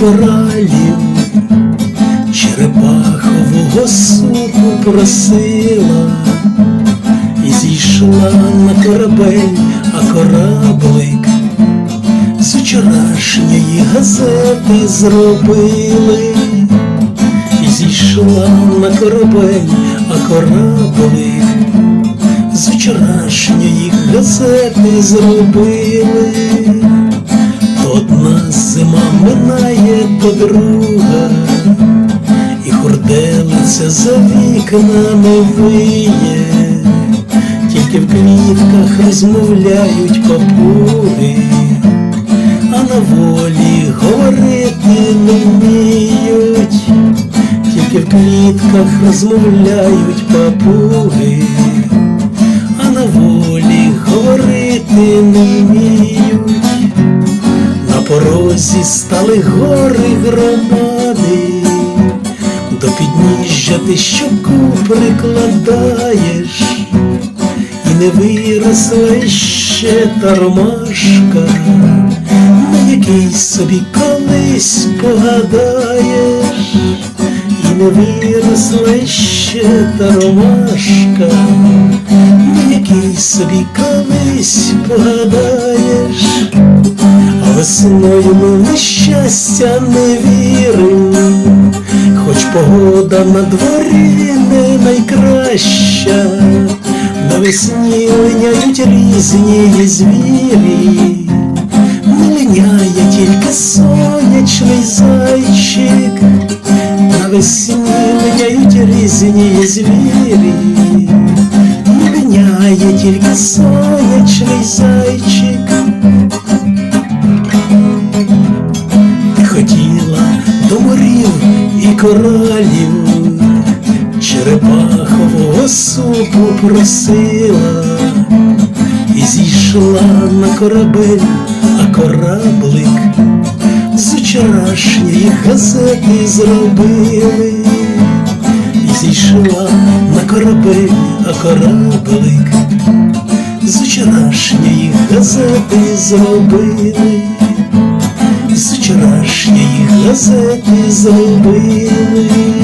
коралів, черепахового супу просила, і зійшла на корабель, а кораблик з вчорашньої газети зробили, і зійшла на корабель, а кораблик з вчорашньої газети зробили. Одна зима минає, то друга, і хурделиця за вікнами виє, тільки в квітках розмовляють папуги, а на волі говорити не вміють, тільки в квітках розмовляють папуги, а на волі говорити не вміють. Порозі стали гори громади, до підніжжя ти щоку прикладаєш, і не виросла ще та ромашка, на який собі колись погадаєш, і не виросла ще та ромашка, на який собі колись погадаєш. Весною ми в не вірим, хоч погода на дворі не найкраща, навесні линяють різні звірі, не линяє тільки сонячний зайчик, навесні линяють різні звірі, не линяє тільки сонячний зайчик. Коралів, черепахового супу просила, і зійшла на корабель, а кораблик з вчорашньої газети зробили, і зійшла на корабель, а кораблик з вчорашньої газети зробили з вчорашньої газети зробили.